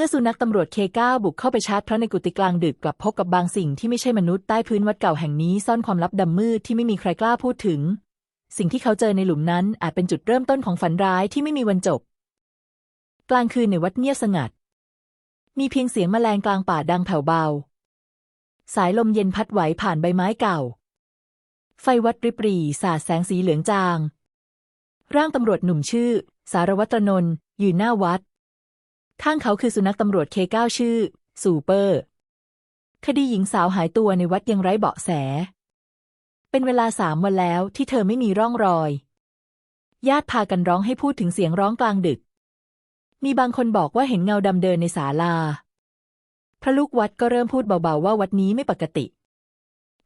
มื่อสุนัขตำรวจเคก้าบุกเข้าไปชาร์จพระในกุฏิกลางดึกกลับพบกับบางสิ่งที่ไม่ใช่มนุษย์ใต้พื้นวัดเก่าแห่งนี้ซ่อนความลับดำมืดที่ไม่มีใครกล้าพูดถึง สิ่งที่เขาเจอในหลุมนั้นอาจเป็นจุดเริ่มต้นของฝันร้ายที่ไม่มีวันจบ กลางคืนในวัดเงียบสงัด มีเพียงเสียงแมลงกลางป่าดังแผ่วเบา สายลมเย็นพัดไหวผ่านใบไม้เก่า ไฟวัดริบหรี่สาดแสงสีเหลืองจาง ร่างตำรวจหนุ่มชื่อ สารวัตรนนท์อยืนหน้าวัด ข้างเขาคือสุนัขตำรวจเคเก้าชื่อ ซูเปอร์ คดีหญิงสาวหายตัวในวัดยังไร้เบาะแส เป็นเวลาสามวันแล้วที่เธอไม่มีร่องรอย ญาติพากันร้องให้พูดถึงเสียงร้องกลางดึก มีบางคนบอกว่าเห็นเงาดำเดินในศาลา พระลูกวัดก็เริ่มพูดเบาๆว่าวัดนี้ไม่ปกติ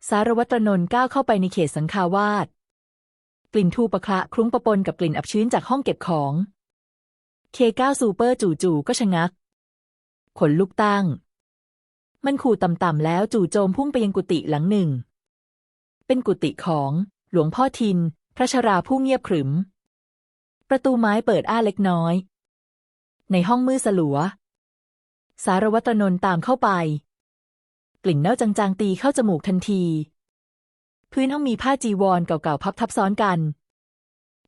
สารวัตรนนท์ก้าวเข้าไปในเขตสังฆาวาสกลิ่นทูปะคละคลุ้งปะปนกับกลิ่นอับชื้นจากห้องเก็บของ เคก้าซูเปอร์จู่ๆก็ชะงัก ขนลุกตั้ง มันขู่ต่ำๆแล้วจู่โจมพุ่งไปยังกุฏิหลังหนึ่ง เป็นกุฏิของหลวงพ่อทิน พระชราผู้เงียบขรึม ประตูไม้เปิดอ้าเล็กน้อย ในห้องมืดสลัว สารวัตรนนท์ตามเข้าไป กลิ่นเน่าจางๆตีเข้าจมูกทันที พื้นห้องมีผ้าจีวรเก่าๆพับทับซ้อนกัน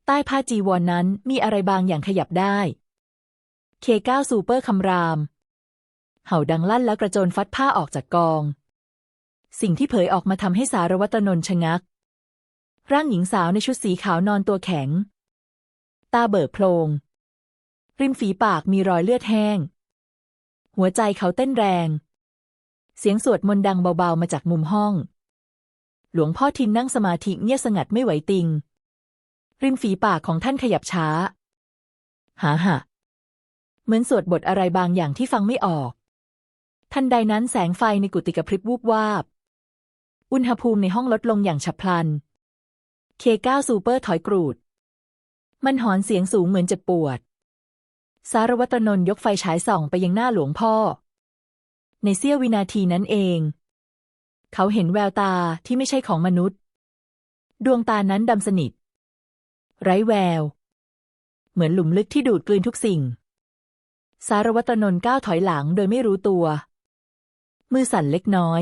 ใต้ผ้าจีวรนนั้นมีอะไรบางอย่างขยับได้ เคก้าซูเปอร์คำราม เห่าดังลั่นแล้วกระโจนฟัดผ้าออกจากกอง สิ่งที่เผยออกมาทำให้สารวัตรนนท์ชะงัก ร่างหญิงสาวในชุดสีขาวนอนตัวแข็ง ตาเบิกโพลง ริมฝีปากมีรอยเลือดแห้ง หัวใจเขาเต้นแรง เสียงสวดมนต์ดังเบาๆมาจากมุมห้อง หลวงพ่อทินนั่งสมาธิเงียบสงัดไม่ไหวติง ริมฝีปากของท่านขยับช้าหาหะ เหมือนสวดบทอะไรบางอย่างที่ฟังไม่ออก ทันใดนั้นแสงไฟในกุฏิกระพริบวูบวาบ อุณหภูมิในห้องลดลงอย่างฉับพลัน เคก้าซูเปอร์ถอยกรูด มันหอนเสียงสูงเหมือนเจ็บปวด สารวัตรนนยกไฟฉายส่องไปยังหน้าหลวงพ่อ ในเสี้ยววินาทีนั้นเอง เขาเห็นแววตาที่ไม่ใช่ของมนุษย์ ดวงตานั้นดำสนิท ไร้แวว เหมือนหลุมลึกที่ดูดกลืนทุกสิ่ง สารวัตรนนท์ก้าวถอยหลังโดยไม่รู้ตัว มือสั่นเล็กน้อย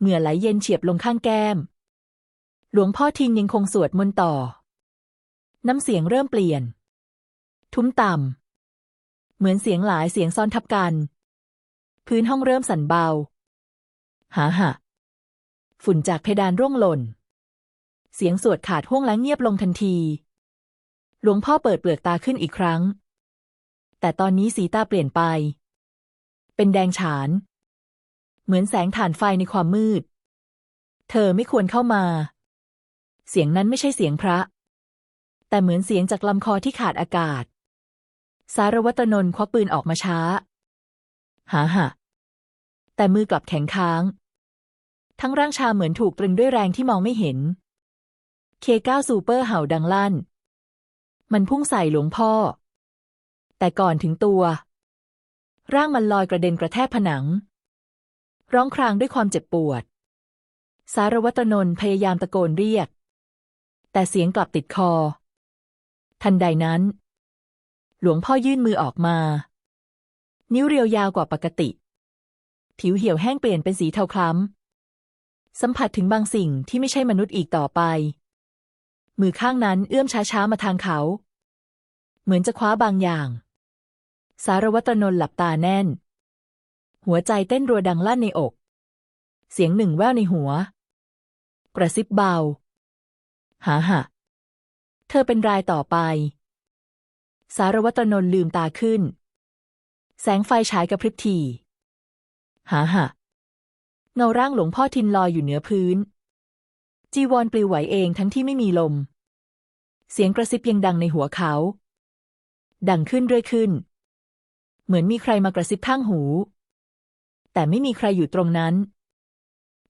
เหงื่อไหลเย็นเฉียบลงข้างแก้ม หลวงพ่อทิงยังคงสวดมนต์ต่อ น้ำเสียงเริ่มเปลี่ยน ทุ้มต่ำ เหมือนเสียงหลายเสียงซ้อนทับกัน พื้นห้องเริ่มสั่นเบา หาหะฝุ่นจากเพดานร่วงหล่น เสียงสวดขาดห่วงและเงียบลงทันที หลวงพ่อเปิดเปลือกตาขึ้นอีกครั้ง แต่ตอนนี้สีตาเปลี่ยนไป เป็นแดงฉาน เหมือนแสงถ่านไฟในความมืด เธอไม่ควรเข้ามา เสียงนั้นไม่ใช่เสียงพระ แต่เหมือนเสียงจากลำคอที่ขาดอากาศ สารวัตรนนท์ควักปืนออกมาช้า หาหะแต่มือกลับแข็งค้าง ทั้งร่างชาเหมือนถูกตรึงด้วยแรงที่มองไม่เห็น เคก้าซูเปอร์เห่าดังลั่น มันพุ่งใส่หลวงพ่อ แต่ก่อนถึงตัว ร่างมันลอยกระเด็นกระแทกผนัง ร้องครางด้วยความเจ็บปวด สารวัตรนนท์พยายามตะโกนเรียก แต่เสียงกลับติดคอ ทันใดนั้น หลวงพ่อยื่นมือออกมา นิ้วเรียวยาวกว่าปกติ ผิวเหี่ยวแห้งเปลี่ยนเป็นสีเทาคล้ำ สัมผัสถึงบางสิ่งที่ไม่ใช่มนุษย์อีกต่อไป มือข้างนั้นเอื้อมช้าๆมาทางเขา เหมือนจะคว้าบางอย่าง สารวัตรนนท์หลับตาแน่น หัวใจเต้นรัวดังลั่นในอก เสียงหนึ่งแว่วในหัว กระซิบเบาหาหะเธอเป็นรายต่อไป สารวัตรนนท์ลืมตาขึ้น แสงไฟฉายกระพริบทีหาหะเงาร่างหลวงพ่อทินลอยอยู่เหนือพื้น จีวรปลิวไหวเองทั้งที่ไม่มีลม เสียงกระซิบยังดังในหัวเขา ดังขึ้นเรื่อยขึ้น เหมือนมีใครมากระซิบข้างหู แต่ไม่มีใครอยู่ตรงนั้น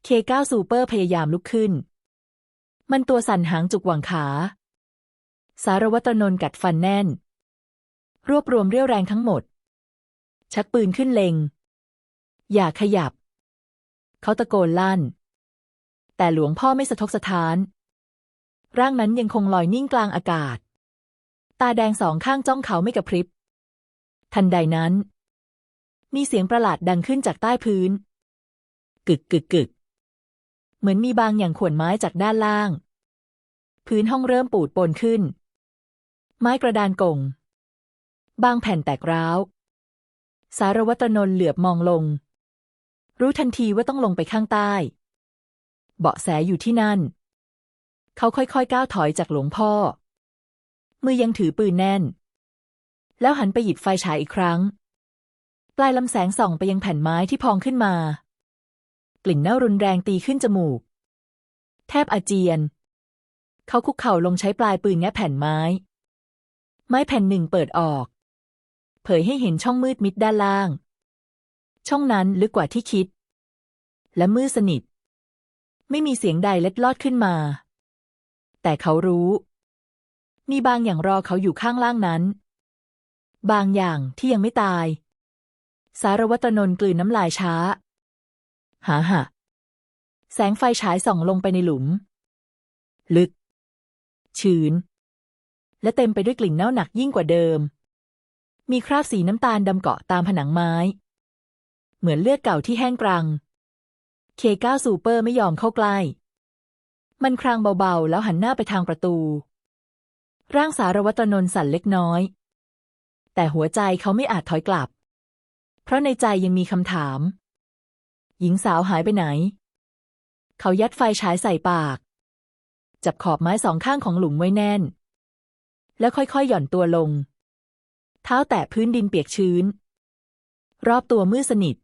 เคก้าซูเปอร์พยายามลุกขึ้น มันตัวสั่นหางจุกหว่างขา สารวัตรนนท์กัดฟันแน่น รวบรวมเรี่ยวแรงทั้งหมด ชักปืนขึ้นเล็ง อย่าขยับ เขาตะโกนลั่น แต่หลวงพ่อไม่สะทกสะท้าน ร่างนั้นยังคงลอยนิ่งกลางอากาศ ตาแดงสองข้างจ้องเขาไม่กระพริบ ทันใดนั้น มีเสียงประหลาดดังขึ้นจากใต้พื้น กึกกึกกึก เหมือนมีบางอย่างข่วนไม้จากด้านล่าง พื้นห้องเริ่มปูดปนขึ้น ไม้กระดานกงบางแผ่นแตกร้าว สารวัตรนนท์เหลือบมองลง รู้ทันทีว่าต้องลงไปข้างใต้ เบาะแสอยู่ที่นั่น เขาค่อยๆก้าวถอยจากหลวงพ่อ มือยังถือปืนแน่น แล้วหันไปหยิบไฟฉายอีกครั้ง ปลายลำแสงส่องไปยังแผ่นไม้ที่พองขึ้นมา กลิ่นเน่ารุนแรงตีขึ้นจมูก แทบอาเจียน เขาคุกเข่าลงใช้ปลายปืนแงะแผ่นไม้ ไม้แผ่นหนึ่งเปิดออก เผยให้เห็นช่องมืดมิดด้านล่าง ช่องนั้นลึกกว่าที่คิด และมืดสนิท ไม่มีเสียงใดเล็ดลอดขึ้นมา แต่เขารู้ มีบางอย่างรอเขาอยู่ข้างล่างนั้น บางอย่างที่ยังไม่ตาย สารวัตรนนท์กลืนน้ำลายช้า หาหะแสงไฟฉายส่องลงไปในหลุม ลึก ชื้น และเต็มไปด้วยกลิ่นเน่าหนักยิ่งกว่าเดิม มีคราบสีน้ำตาลดำเกาะตามผนังไม้ เหมือนเลือดเก่าที่แห้งกรัง เคก้าซูเปอร์ไม่ยอมเข้าใกล้ มันครางเบาๆ แล้วหันหน้าไปทางประตู ร่างสารวัตรนนท์สั่นเล็กน้อย แต่หัวใจเขาไม่อาจถอยกลับ เพราะในใจยังมีคำถาม หญิงสาวหายไปไหน เขายัดไฟฉายใส่ปาก จับขอบไม้สองข้างของหลุมไว้แน่น แล้วค่อยๆหย่อนตัวลง เท้าแตะพื้นดินเปียกชื้น รอบตัวมืดสนิท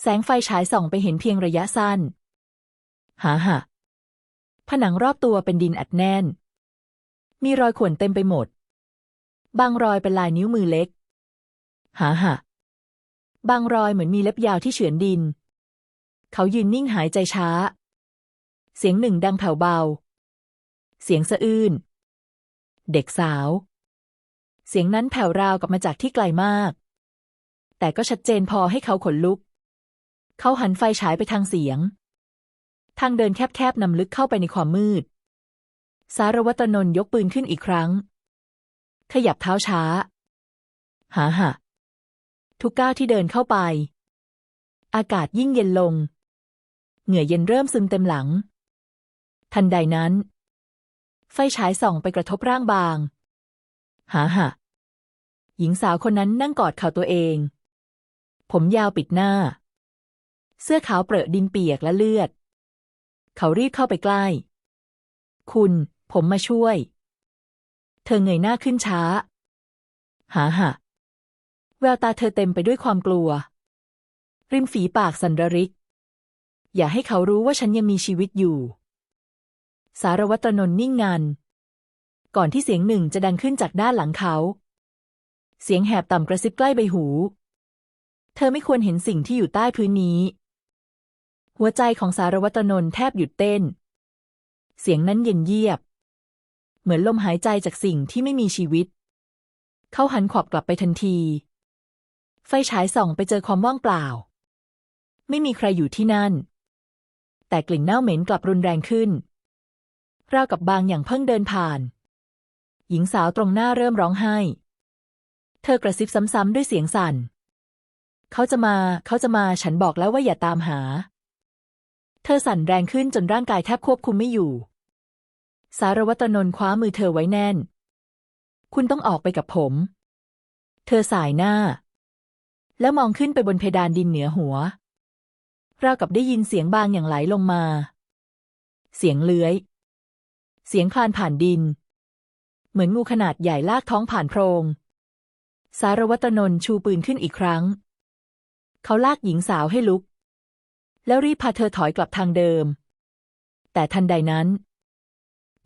แสงไฟฉายส่องไปเห็นเพียงระยะสั้น หาหะผนังรอบตัวเป็นดินอัดแน่น มีรอยข่วนเต็มไปหมด บางรอยเป็นลายนิ้วมือเล็ก หาหะ บางรอยเหมือนมีเล็บยาวที่เฉือนดิน เขายืนนิ่งหายใจช้า เสียงหนึ่งดังแผ่วเบา เสียงสะอื้น เด็กสาว เสียงนั้นแผ่วราวกับมาจากที่ไกลมาก แต่ก็ชัดเจนพอให้เขาขนลุก เขาหันไฟฉายไปทางเสียง ทางเดินแคบๆนำลึกเข้าไปในความมืด สารวัตรนนท์ยกปืนขึ้นอีกครั้ง ขยับเท้าช้า หาหะทุกก้าวที่เดินเข้าไป อากาศยิ่งเย็นลง เหงื่อเย็นเริ่มซึมเต็มหลัง ทันใดนั้น ไฟฉายส่องไปกระทบร่างบาง หาหะหญิงสาวคนนั้นนั่งกอดเข่าตัวเอง ผมยาวปิดหน้า เสื้อขาวเปรอะดินเปียกและเลือด เขารีบเข้าไปใกล้ คุณ ผมมาช่วย เธอเงยหน้าขึ้นช้า หาหะแววตาเธอเต็มไปด้วยความกลัว ริมฝีปากสันระริก อย่าให้เขารู้ว่าฉันยังมีชีวิตอยู่ สารวัตรนนท์นิ่งงัน ก่อนที่เสียงหนึ่งจะดังขึ้นจากด้านหลังเขา เสียงแหบต่ำกระซิบใกล้ใบหู เธอไม่ควรเห็นสิ่งที่อยู่ใต้พื้นนี้ หัวใจของสารวัตรนนท์แทบหยุดเต้น เสียงนั้นเย็นเยียบ เหมือนลมหายใจจากสิ่งที่ไม่มีชีวิต เขาหันขวับกลับไปทันที ไฟฉายส่องไปเจอความว่างเปล่า ไม่มีใครอยู่ที่นั่น แต่กลิ่นเน่าเหม็นกลับรุนแรงขึ้น ราวกับบางอย่างเพิ่งเดินผ่าน หญิงสาวตรงหน้าเริ่มร้องไห้ เธอกระซิบซ้ำๆด้วยเสียงสั่น เขาจะมา เขาจะมา ฉันบอกแล้วว่าอย่าตามหา เธอสั่นแรงขึ้นจนร่างกายแทบควบคุมไม่อยู่ สารวัตรนนท์คว้ามือเธอไว้แน่น คุณต้องออกไปกับผม เธอสายหน้า แล้วมองขึ้นไปบนเพดานดินเหนือหัว ราวกับได้ยินเสียงบางอย่างไหลลงมา เสียงเลื้อย เสียงคลานผ่านดิน เหมือนงูขนาดใหญ่ลากท้องผ่านโพรง สารวัตรนนท์ชูปืนขึ้นอีกครั้ง เขาลากหญิงสาวให้ลุก แล้วรีบพาเธอถอยกลับทางเดิม แต่ทันใดนั้น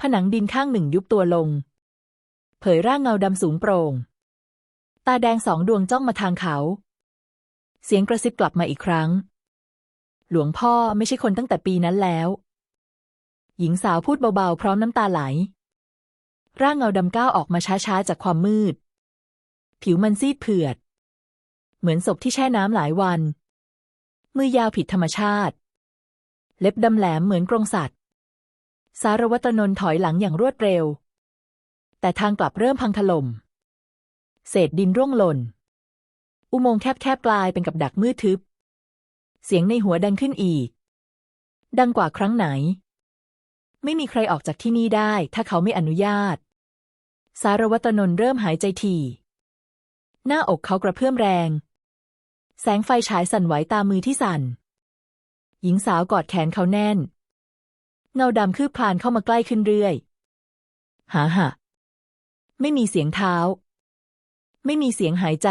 ผนังดินข้างหนึ่งยุบตัวลง เผยร่างเงาดำสูงโปร่ง ตาแดงสองดวงจ้องมาทางเขา เสียงกระซิบกลับมาอีกครั้ง หลวงพ่อไม่ใช่คนตั้งแต่ปีนั้นแล้ว หญิงสาวพูดเบาๆ พร้อมน้ำตาไหล ร่างเงาดำก้าวออกมาช้าๆ จากความมืด ผิวมันซีดเผือด เหมือนศพที่แช่น้ำหลายวัน มือยาวผิดธรรมชาติ เล็บดำแหลมเหมือนกรงสัตว์ สารวัตรนนท์ถอยหลังอย่างรวดเร็ว แต่ทางกลับเริ่มพังถล่ม เศษดินร่วงหล่น อุโมงค์แคบๆกลายเป็นกับดักมืดทึบ เสียงในหัวดังขึ้นอีก ดังกว่าครั้งไหน ไม่มีใครออกจากที่นี่ได้ ถ้าเขาไม่อนุญาต สารวัตรนนท์เริ่มหายใจถี่หน้าอกเขากระเพื่อมแรง แสงไฟฉายสั่นไหวตามมือที่สั่น หญิงสาวกอดแขนเขาแน่น เงาดำคืบคลานเข้ามาใกล้ขึ้นเรื่อยหาหะไม่มีเสียงเท้า ไม่มีเสียงหายใจ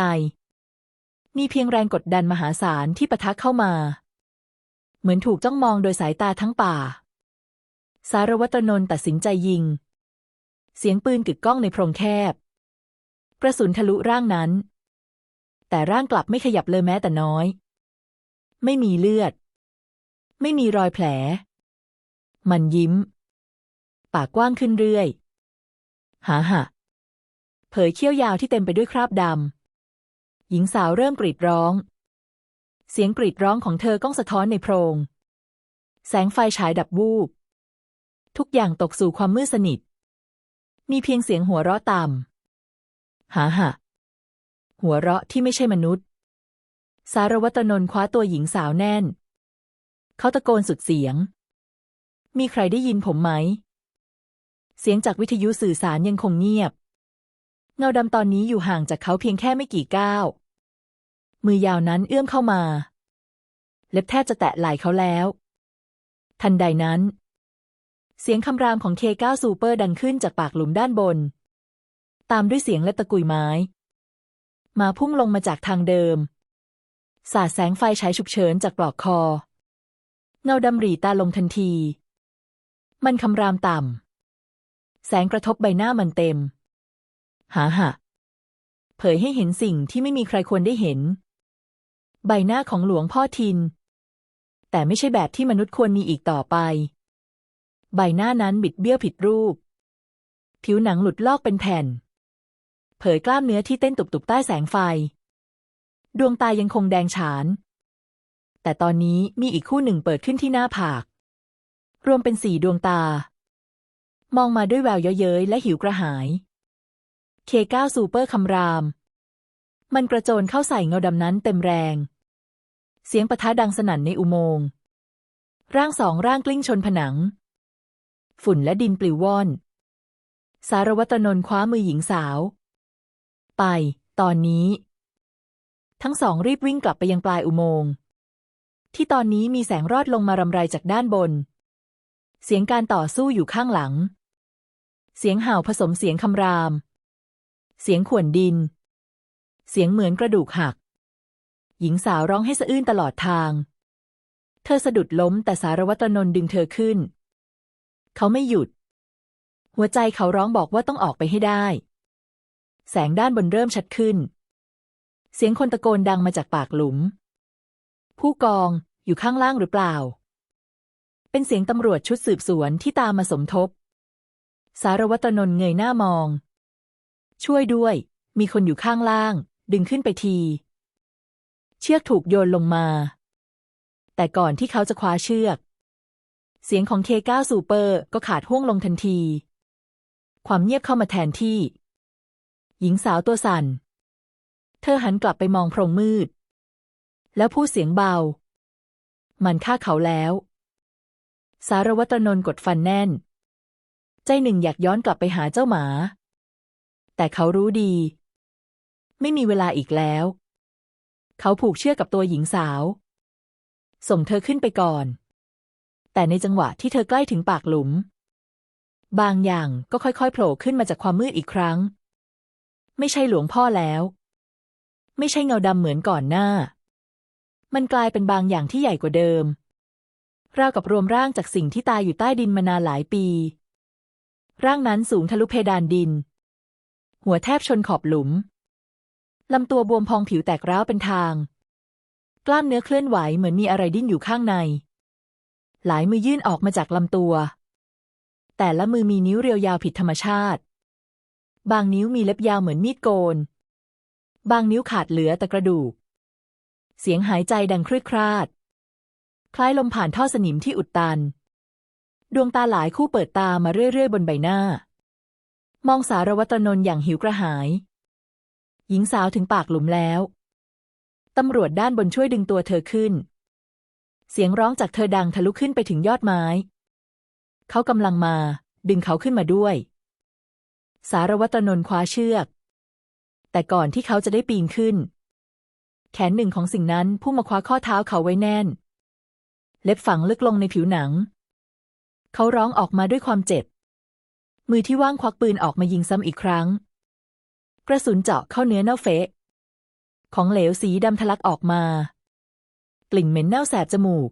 มีเพียงแรงกดดันมหาศาลที่ปะทะเข้ามา เหมือนถูกจ้องมองโดยสายตาทั้งป่า สารวัตรนนท์ตัดสินใจยิง เสียงปืนกึกก้องในโพรงแคบ กระสุนทะลุร่างนั้น แต่ร่างกลับไม่ขยับเลยแม้แต่น้อย ไม่มีเลือด ไม่มีรอยแผล มันยิ้ม ปากกว้างขึ้นเรื่อย หาหะเผยเขี้ยวยาวที่เต็มไปด้วยคราบดำ หญิงสาวเริ่มกรีดร้อง เสียงกรีดร้องของเธอก้องสะท้อนในโพรง แสงไฟฉายดับวูบ ทุกอย่างตกสู่ความมืดสนิท มีเพียงเสียงหัวเราะต่ำหาหะหัวเราะที่ไม่ใช่มนุษย์ สารวัตรนนท์คว้าตัวหญิงสาวแน่น เขาตะโกนสุดเสียง มีใครได้ยินผมไหม เสียงจากวิทยุสื่อสารยังคงเงียบ เงาดำตอนนี้อยู่ห่างจากเขาเพียงแค่ไม่กี่ก้าว มือยาวนั้นเอื้อมเข้ามา เล็บแทบจะแตะไหล่เขาแล้ว ทันใดนั้น เสียงคำรามของเคก้าซูเปอร์ดังขึ้นจากปากหลุมด้านบน ตามด้วยเสียงและตะกุยไม้ มาพุ่งลงมาจากทางเดิม สาดแสงไฟฉายฉุกเฉินจากปลอกคอเงาดำหรีตาลงทันที มันคำรามต่ำ แสงกระทบใบหน้ามันเต็ม หาหะ เผยให้เห็นสิ่งที่ไม่มีใครควรได้เห็น ใบหน้าของหลวงพ่อทิน แต่ไม่ใช่แบบที่มนุษย์ควรมีอีกต่อไป ใบหน้านั้นบิดเบี้ยวผิดรูป ผิวหนังหลุดลอกเป็นแผ่น เผยกล้ามเนื้อที่เต้นตุบๆใต้แสงไฟ ดวงตายังคงแดงฉาน แต่ตอนนี้มีอีกคู่หนึ่งเปิดขึ้นที่หน้าผาก รวมเป็นสี่ดวงตา มองมาด้วยแววเย้ยและหิวกระหาย เคก้าซูเปอร์คำราม มันกระโจนเข้าใส่เงาดำนั้นเต็มแรง เสียงปะทะดังสนั่นในอุโมงค์ร่างสองร่างกลิ้งชนผนัง ฝุ่นและดินปลิวว่อน สารวัตรนนท์คว้ามือหญิงสาว ไป ตอนนี้ ทั้งสองรีบวิ่งกลับไปยังปลายอุโมงค์ที่ตอนนี้มีแสงรอดลงมารำไรจากด้านบน เสียงการต่อสู้อยู่ข้างหลัง เสียงเห่าผสมเสียงคำราม เสียงข่วนดิน เสียงเหมือนกระดูกหัก หญิงสาวร้องให้สะอื้นตลอดทาง เธอสะดุดล้มแต่สารวัตรนนท์ดึงเธอขึ้น เขาไม่หยุด หัวใจเขาร้องบอกว่าต้องออกไปให้ได้ แสงด้านบนเริ่มชัดขึ้น เสียงคนตะโกนดังมาจากปากหลุม ผู้กองอยู่ข้างล่างหรือเปล่า เป็นเสียงตำรวจชุดสืบสวนที่ตามมาสมทบ สารวัตรนนท์เงยหน้ามอง ช่วยด้วย มีคนอยู่ข้างล่าง ดึงขึ้นไปที เชือกถูกโยนลงมา แต่ก่อนที่เขาจะคว้าเชือก เสียงของเคก้าซูเปอร์ก็ขาดห่วงลงทันที ความเงียบเข้ามาแทนที่ หญิงสาวตัวสั่น เธอหันกลับไปมองโพรงมืด แล้วพูดเสียงเบา มันฆ่าเขาแล้ว สารวัตรนนท์กดฟันแน่น ใจหนึ่งอยากย้อนกลับไปหาเจ้าหมา แต่เขารู้ดี ไม่มีเวลาอีกแล้ว เขาผูกเชือกกับตัวหญิงสาว ส่งเธอขึ้นไปก่อน แต่ในจังหวะที่เธอใกล้ถึงปากหลุม บางอย่างก็ค่อยๆโผล่ขึ้นมาจากความมืดอีกครั้ง ไม่ใช่หลวงพ่อแล้ว ไม่ใช่เงาดำเหมือนก่อนหน้า มันกลายเป็นบางอย่างที่ใหญ่กว่าเดิม ราวกับรวมร่างจากสิ่งที่ตายอยู่ใต้ดินมานานหลายปี ร่างนั้นสูงทะลุเพดานดิน หัวแทบชนขอบหลุม ลำตัวบวมพองผิวแตกร้าวเป็นทาง กล้ามเนื้อเคลื่อนไหวเหมือนมีอะไรดิ้นอยู่ข้างใน หลายมือยื่นออกมาจากลำตัว แต่ละมือมีนิ้วเรียวยาวผิดธรรมชาติ บางนิ้วมีเล็บยาวเหมือนมีดโกน บางนิ้วขาดเหลือแต่กระดูก เสียงหายใจดังครืดคราด คล้ายลมผ่านท่อสนิมที่อุดตัน ดวงตาหลายคู่เปิดตามาเรื่อยๆ บนใบหน้า มองสารวัตรนนท์อย่างหิวกระหาย หญิงสาวถึงปากหลุมแล้วตำรวจด้านบนช่วยดึงตัวเธอขึ้น เสียงร้องจากเธอดังทะลุขึ้นไปถึงยอดไม้ เขากำลังมา ดึงเขาขึ้นมาด้วย สารวัตรนนท์คว้าเชือก แต่ก่อนที่เขาจะได้ปีนขึ้น แขนหนึ่งของสิ่งนั้นพุ่งมาคว้าข้อเท้าเขาไว้แน่น เล็บฝังลึกลงในผิวหนัง เขาร้องออกมาด้วยความเจ็บ มือที่ว่างควักปืนออกมายิงซ้ำอีกครั้ง กระสุนเจาะเข้าเนื้อเน่าเฟะ ของเหลวสีดำทะลักออกมา กลิ่นเหม็นเน่าแสบจมูก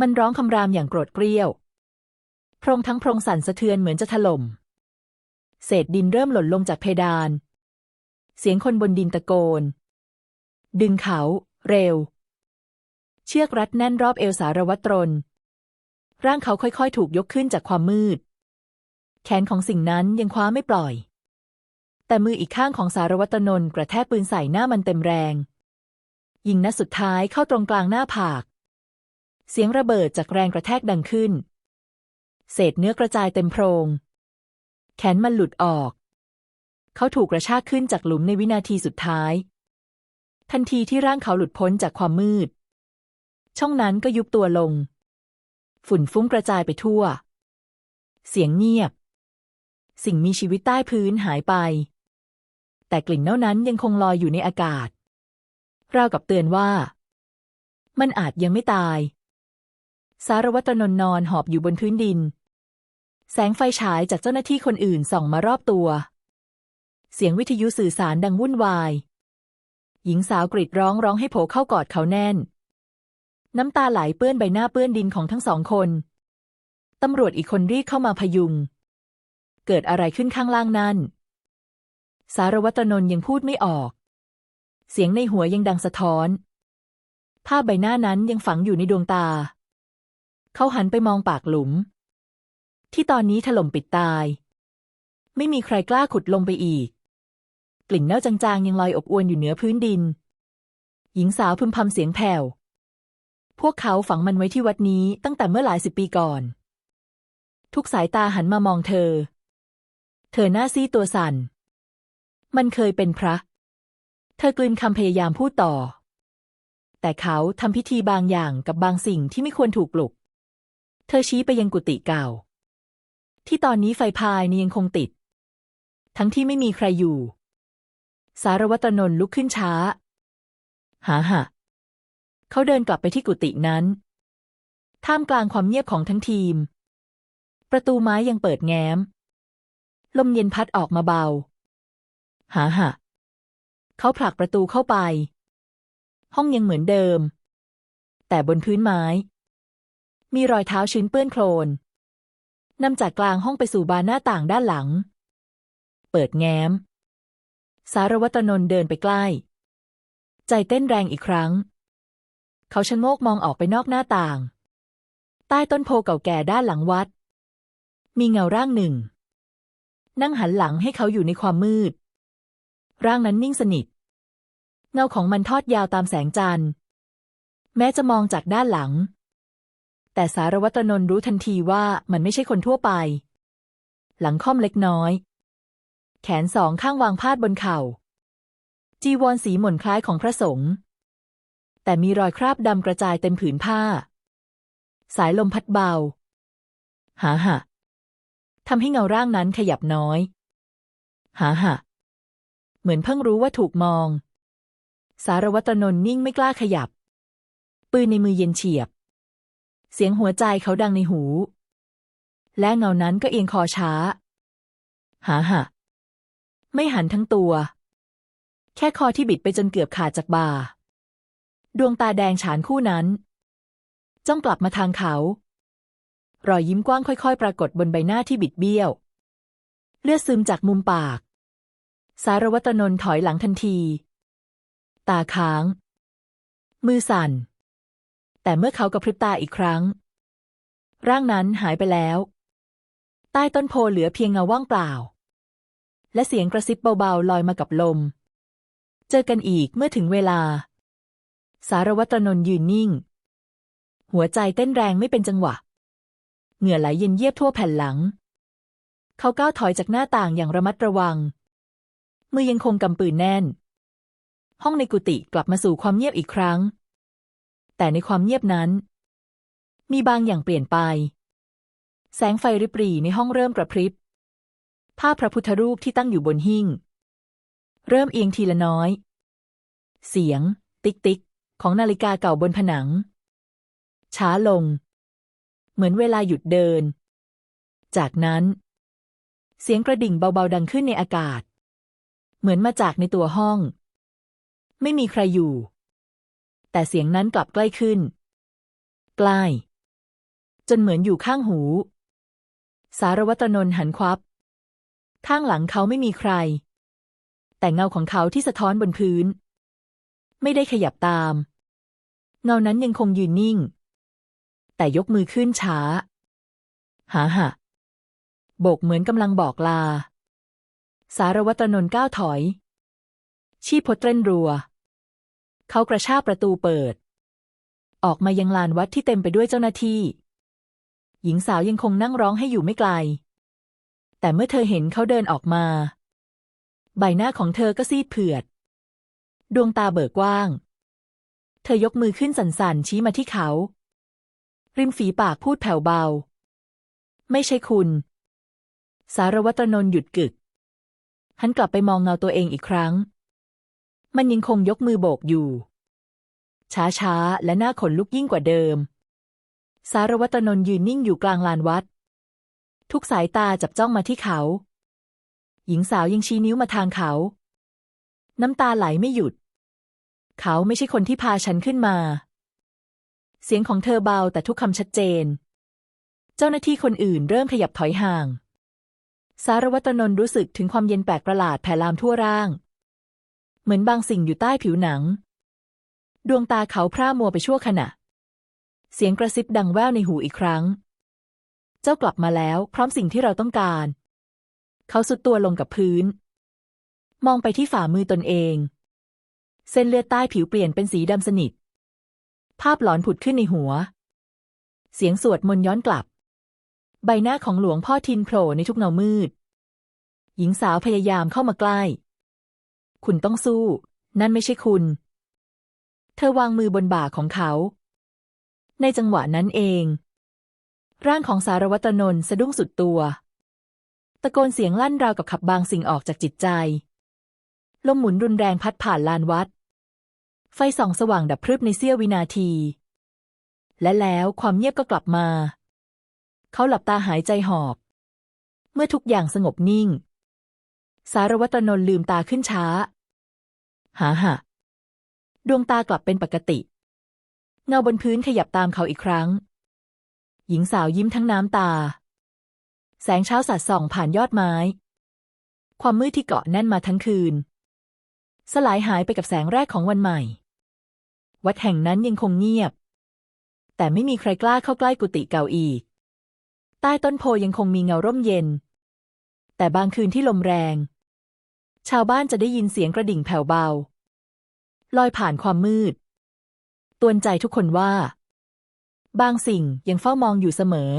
มันร้องคำรามอย่างโกรธเกรี้ยว โพรงทั้งโพรงสั่นสะเทือนเหมือนจะถล่ม เศษดินเริ่มหล่นลงจากเพดาน เสียงคนบนดินตะโกน ดึงเขา เร็ว เชือกรัดแน่นรอบเอวสารวัตรน ร่างเขาค่อยๆ ถูกยกขึ้นจากความมืด แขนของสิ่งนั้นยังคว้าไม่ปล่อย แต่มืออีกข้างของสารวัตรนนกระแทกปืนใส่หน้ามันเต็มแรง ยิงนัดสุดท้ายเข้าตรงกลางหน้าผาก เสียงระเบิดจากแรงกระแทกดังขึ้น เศษเนื้อกระจายเต็มโพรง แขนมันหลุดออก เขาถูกกระชากขึ้นจากหลุมในวินาทีสุดท้าย ทันทีที่ร่างเขาหลุดพ้นจากความมืด ช่องนั้นก็ยุบตัวลง ฝุ่นฟุ้งกระจายไปทั่ว เสียงเงียบ สิ่งมีชีวิตใต้พื้นหายไป แต่กลิ่นเน่านั้นยังคงลอยอยู่ในอากาศ ราวกับเตือนว่า มันอาจยังไม่ตาย สารวัตรนนท์นอนหอบอยู่บนพื้นดิน แสงไฟฉายจากเจ้าหน้าที่คนอื่นส่องมารอบตัว เสียงวิทยุสื่อสารดังวุ่นวายหญิงสาวกรีดร้องร้องให้โผเข้ากอดเขาแน่น น้ำตาไหลเปื้อนใบหน้าเปื้อนดินของทั้งสองคน ตำรวจอีกคนรีบเข้ามาพยุง เกิดอะไรขึ้นข้างล่างนั่น สารวัตรนนท์ยังพูดไม่ออก เสียงในหัวยังดังสะท้อน ภาพใบหน้านั้นยังฝังอยู่ในดวงตา เขาหันไปมองปากหลุม ที่ตอนนี้ถล่มปิดตาย ไม่มีใครกล้าขุดลงไปอีก กลิ่นเน่าจางๆยังลอยอบอวนอยู่เหนือพื้นดิน หญิงสาวพึมพำเสียงแผ่ว พวกเขาฝังมันไว้ที่วัดนี้ตั้งแต่เมื่อหลายสิบปีก่อน ทุกสายตาหันมามองเธอ เธอหน้าซีตัวสั่น มันเคยเป็นพระ เธอกลืนคำพยายามพูดต่อ แต่เขาทำพิธีบางอย่างกับบางสิ่งที่ไม่ควรถูกปลุก เธอชี้ไปยังกุฏิเก่า ที่ตอนนี้ไฟพายนี่ยังคงติด ทั้งที่ไม่มีใครอยู่ สารวัตรนนท์ลุกขึ้นช้า หาหะ เขาเดินกลับไปที่กุฏินั้น ท่ามกลางความเงียบของทั้งทีม ประตูไม้ยังเปิดแง้ม ลมเย็นพัดออกมาเบา หาหะเขาผลักประตูเข้าไป ห้องยังเหมือนเดิม แต่บนพื้นไม้ มีรอยเท้าชื้นเปื้อนโคลนนำจากกลางห้องไปสู่บานหน้าต่างด้านหลัง เปิดแง้ม สารวัตรนนท์เดินไปใกล้ ใจเต้นแรงอีกครั้ง เขาชะโงกมองออกไปนอกหน้าต่าง ใต้ต้นโพเก่าแก่ด้านหลังวัด มีเงาร่างหนึ่ง นั่งหันหลังให้เขาอยู่ในความมืด ร่างนั้นนิ่งสนิท เงาของมันทอดยาวตามแสงจันทร์ แม้จะมองจากด้านหลัง แต่สารวัตรนนท์รู้ทันทีว่ามันไม่ใช่คนทั่วไป หลังค่อมเล็กน้อย แขนสองข้างวางพาดบนเข่าจีวรสีหม่นคล้ายของพระสงฆ์ แต่มีรอยคราบดำกระจายเต็มผืนผ้า สายลมพัดเบา หาหะทำให้เงาร่างนั้นขยับน้อย หาหะเหมือนเพิ่งรู้ว่าถูกมอง สารวัตรนนท์นิ่งไม่กล้าขยับ ปืนในมือเย็นเฉียบ เสียงหัวใจเขาดังในหู และเงานั้นก็เอียงคอช้า หาหะไม่หันทั้งตัว แค่คอที่บิดไปจนเกือบขาดจากบ่า ดวงตาแดงฉานคู่นั้น จ้องกลับมาทางเขา รอยยิ้มกว้างค่อยๆ ปรากฏบนใบหน้าที่บิดเบี้ยว เลือดซึมจากมุมปาก สารวัตรนนท์ถอยหลังทันที ตาค้าง มือสั่น แต่เมื่อเขากระพริบตาอีกครั้ง ร่างนั้นหายไปแล้ว ใต้ต้นโพเหลือเพียงเงาว่างเปล่า และเสียงกระซิบเบาๆลอยมากับลม เจอกันอีกเมื่อถึงเวลา สารวัตรนนท์ยืนนิ่ง หัวใจเต้นแรงไม่เป็นจังหวะ เหงื่อไหลเย็นเยียบทั่วแผ่นหลัง เขาก้าวถอยจากหน้าต่างอย่างระมัดระวัง มือยังคงกำปืนแน่น ห้องในกุฏิกลับมาสู่ความเงียบอีกครั้ง แต่ในความเงียบนั้น มีบางอย่างเปลี่ยนไป แสงไฟริบหรี่ในห้องเริ่มกระพริบภาพพระพุทธรูปที่ตั้งอยู่บนหิ้ง เริ่มเอียงทีละน้อย เสียง ติ๊กติ๊ก ของนาฬิกาเก่าบนผนัง ช้าลง เหมือนเวลาหยุดเดิน จากนั้น เสียงกระดิ่งเบาๆดังขึ้นในอากาศ เหมือนมาจากในตัวห้อง ไม่มีใครอยู่ แต่เสียงนั้นกลับใกล้ขึ้น ใกล้ จนเหมือนอยู่ข้างหู สารวัตรนนท์หันควับ ข้างหลังเขาไม่มีใคร แต่เงาของเขาที่สะท้อนบนพื้น ไม่ได้ขยับตาม เงานั้นยังคงยืนนิ่ง แต่ยกมือขึ้นช้า หาหะโบกเหมือนกำลังบอกลา สารวัตรนนท์ก้าวถอย ชีพพดเต้นรัว เขากระชากประตูเปิด ออกมายังลานวัดที่เต็มไปด้วยเจ้าหน้าที่ หญิงสาวยังคงนั่งร้องให้อยู่ไม่ไกล แต่เมื่อเธอเห็นเขาเดินออกมา ใบหน้าของเธอก็ซีดเผือด ดวงตาเบิกกว้าง เธอยกมือขึ้นสั่นๆ ชี้มาที่เขา ริมฝีปากพูดแผ่วเบา ไม่ใช่คุณ สารวัตรนนท์หยุดกึก หันกลับไปมองเงาตัวเองอีกครั้ง มันยังคงยกมือโบกอยู่ ช้าๆ และหน้าขนลุกยิ่งกว่าเดิม สารวัตรนนท์ยืนนิ่งอยู่กลางลานวัด ทุกสายตาจับจ้องมาที่เขา หญิงสาวยังชี้นิ้วมาทางเขา น้ำตาไหลไม่หยุด เขาไม่ใช่คนที่พาฉันขึ้นมา เสียงของเธอเบาแต่ทุกคำชัดเจน เจ้าหน้าที่คนอื่นเริ่มขยับถอยห่าง สารวัตรนนท์รู้สึกถึงความเย็นแปลกประหลาดแผ่ลามทั่วร่าง เหมือนบางสิ่งอยู่ใต้ผิวหนัง ดวงตาเขาพร่ามัวไปชั่วขณะ เสียงกระซิบดังแว่วในหูอีกครั้ง เจ้ากลับมาแล้ว พร้อมสิ่งที่เราต้องการ เขาสุดตัวลงกับพื้น มองไปที่ฝ่ามือตนเอง เส้นเลือดใต้ผิวเปลี่ยนเป็นสีดำสนิท ภาพหลอนผุดขึ้นในหัว เสียงสวดมนต์ย้อนกลับ ใบหน้าของหลวงพ่อทินโผล่ในทุกเงามืด หญิงสาวพยายามเข้ามาใกล้ คุณต้องสู้ นั่นไม่ใช่คุณ เธอวางมือบนบ่าของเขา ในจังหวะนั้นเอง ร่างของสารวัตรนนท์สะดุ้งสุดตัว ตะโกนเสียงลั่นราวกับขับบางสิ่งออกจากจิตใจลมหมุนรุนแรงพัดผ่านลานวัด ฟส่องสว่างดับพรึบในเสี้ยววินาที และแล้วความเงียบก็กลับมา เขาหลับตาหายใจหอบ เมื่อทุกอย่างสงบนิ่ง สารวัตรนนท์ลืมตาขึ้นช้า หาหะดวงตากลับเป็นปกติ เงาบนพื้นขยับตามเขาอีกครั้ง หญิงสาวยิ้มทั้งน้ำตา แสงเช้าสัดส่องผ่านยอดไม้ ความมืดที่เกาะแน่นมาทั้งคืน สลายหายไปกับแสงแรกของวันใหม่ วัดแห่งนั้นยังคงเงียบ แต่ไม่มีใครกล้าเข้าใกล้กุฏิเก่าอีก ใต้ต้นโพยังคงมีเงาร่มเย็น แต่บางคืนที่ลมแรง ชาวบ้านจะได้ยินเสียงกระดิ่งแผ่วเบา ลอยผ่านความมืด ตวนใจทุกคนว่า บางสิ่งยังเฝ้ามองอยู่เสมอ